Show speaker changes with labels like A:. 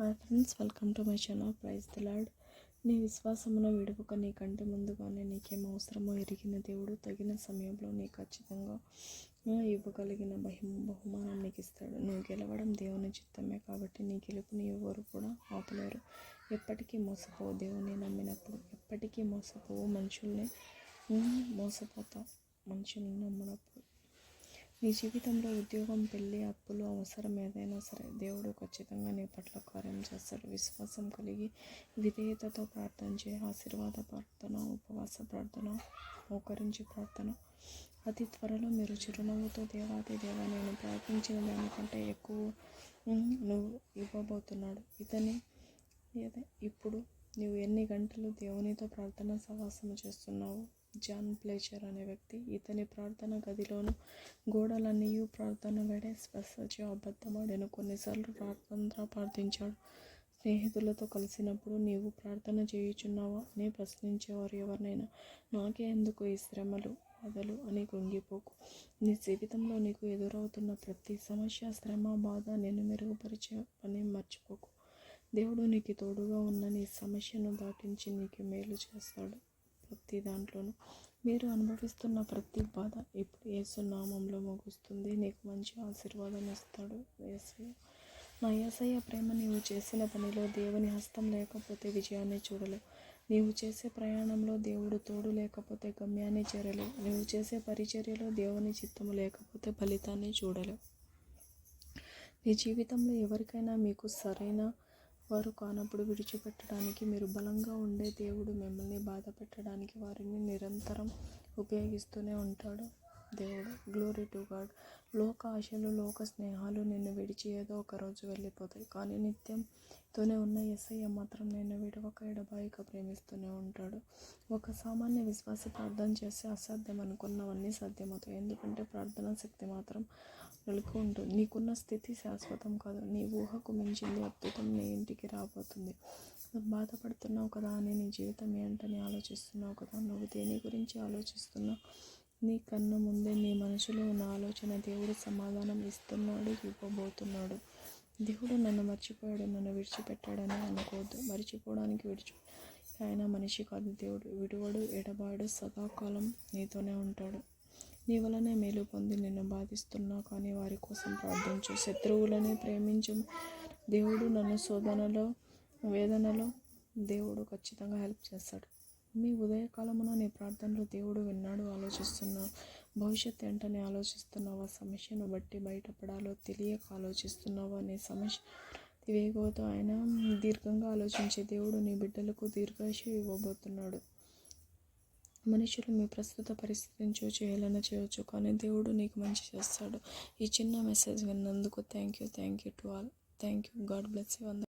A: Hi friends welcome to my channel praise the Lord నీ విశ్వాసమున విడుపుక నీకంటే ముందుగానే నీకేం అవసరమో ఎరిగిన దేవుడు తగిన సమయంలో నీ ఖచ్చితంగా ఇవ్వగలిగిన బహి బహుమానం నీకు ఇస్తాడు నువ్వు గెలవడం దేవుని చిత్తమే కాబట్టి నీ గెలుపుని ఎవరు కూడా ఆపలేరు. ఎప్పటికీ మోసపోవు దేవుని నమ్మినప్పుడు. ఎప్పటికీ మోసపోవు మనుషుల్ని మోసపోతావు మనుషుల్ని నమ్మినప్పుడు. నీ జీవితంలో ఉద్యోగం పెళ్ళి అప్పులు అవసరం ఏదైనా సరే దేవుడు ఖచ్చితంగా నీ పట్ల కార్యం చేస్తాడు. విశ్వాసం కలిగి విధేయతతో ప్రార్థన చేయ. ఆశీర్వాద ప్రార్థన ఉపవాస ప్రార్థన మోకరించి ప్రార్థన. అతి త్వరలో మీరు చిరునవ్వుతో దేవాది దేవా నేను ప్రార్థించిన దానికంటే ఎక్కువ నువ్వు ఇవ్వబోతున్నాడు. ఇతని ఇప్పుడు నువ్వు ఎన్ని గంటలు దేవునితో ప్రార్థన సవాసం చేస్తున్నావు? జాన్ ప్లేచర్ అనే వ్యక్తి ఇతని ప్రార్థన గదిలోను గోడలన్నీ ప్రార్థన వేడే స్వస్థచే అబద్ధమాడాను కొన్నిసార్లు ప్రార్థన ప్రార్థించాడు. స్నేహితులతో కలిసినప్పుడు నీవు ప్రార్థన చేయుచున్నావా? అని ప్రశ్నించేవారు ఎవరినైనా. నాకే ఎందుకు ఈ శ్రమలు బాధలు అని కృంగిపోకు. నీ జీవితంలో నీకు ఎదురవుతున్న ప్రతి సమస్య శ్రమ బాధ నేను మెరుగుపరిచే పని మర్చిపోకు. దేవుడు నీకు తోడుగా ఉన్న నీ సమస్యను దాటించి నీకు మేలు చేస్తాడు. ప్రతి దాంట్లోనూ. మీరు అనుభవిస్తున్న ప్రతి బాధ ఇప్పుడు యేసు నామంలో ముగుస్తుంది. నీకు మంచి ఆశీర్వాదం ఇస్తాడు యేసు. నా ఏసయ్య ప్రేమ నీవు చేసిన పనిలో దేవుని హస్తం లేకపోతే విజయాన్ని చూడలేవు. నీవు చేసే ప్రయాణంలో దేవుడు తోడు లేకపోతే గమ్యాన్ని చేరలేవు. నీవు చేసే పరిచర్యలో దేవుని చిత్తము లేకపోతే ఫలితాన్ని చూడలేవు. నీ జీవితంలో ఎవరికైనా మీకు సరైన వారు కానప్పుడు విడిచిపెట్టడానికి మీరు బలంగా ఉండే దేవుడు మిమ్మల్ని బాధ పెట్టడానికి వారిని నిరంతరం ఉపయోగిస్తూనే ఉంటాడు. దేవుడు. గ్లోరీ టు గాడ్ లోక ఆశలు లోక స్నేహాలు నిన్ను విడిచి ఏదో ఒక రోజు వెళ్ళిపోతాయి. కానీ నిత్యంతోనే ఉన్న ఎస్ఐ మాత్రం నేను విడవక ఎడబాయిక ప్రేమిస్తూనే ఉంటాడు. ఒక సామాన్య విశ్వాస ప్రార్థన చేస్తే అసాధ్యం అనుకున్నవన్నీ సాధ్యమవుతాయి. ఎందుకంటే ప్రార్థనా శక్తి మాత్రం నెలకు ఉంటుంది. నీకున్న స్థితి శాశ్వతం కాదు. నీ ఊహకు మించింది అద్భుతం నీ ఇంటికి రాబోతుంది. బాధపడుతున్నావు కదా అని నీ జీవితం ఏంటని ఆలోచిస్తున్నావు కదా. నువ్వు దేని గురించి ఆలోచిస్తున్నావు? నీ కన్ను ముందే నీ మనసులో ఉన్న ఆలోచన దేవుడు సమాధానం ఇస్తున్నాడు ఇవ్వబోతున్నాడు. దేవుడు నన్ను మర్చిపోయాడు నన్ను విడిచిపెట్టాడని అనుకోవద్దు. మర్చిపోవడానికి విడిచి. ఆయన మనిషి కాదు దేవుడు. విడువడు ఎడబాడు సదాకాలం నీతోనే ఉంటాడు. నీ వలనే మేలు పొంది నిన్ను బాధిస్తున్నా కానీ వారి కోసం ప్రార్థించు శత్రువులని ప్రేమించు దేవుడు నన్ను శోధనలో వేదనలో దేవుడు ఖచ్చితంగా హెల్ప్ చేస్తాడు. మీ ఉదయకాలమున నీ ప్రార్థనలు దేవుడు విన్నాడు ఆలోచిస్తున్నావు. భవిష్యత్ ఏంటని ఆలోచిస్తున్నావా? సమస్యను బట్టి బయటపడాలో తెలియక ఆలోచిస్తున్నావా? నీ సమస్య వేగవతో ఆయన దీర్ఘంగా ఆలోచించే దేవుడు నీ బిడ్డలకు దీర్ఘాశ ఇవ్వబోతున్నాడు. మనుషులు మీ ప్రస్తుత పరిస్థితిని చూచి హేళన చేయవచ్చు కానీ దేవుడు నీకు మంచి చేస్తాడు. ఈ చిన్న మెసేజ్ విన్నందుకు thank you thank you to all thank you God bless you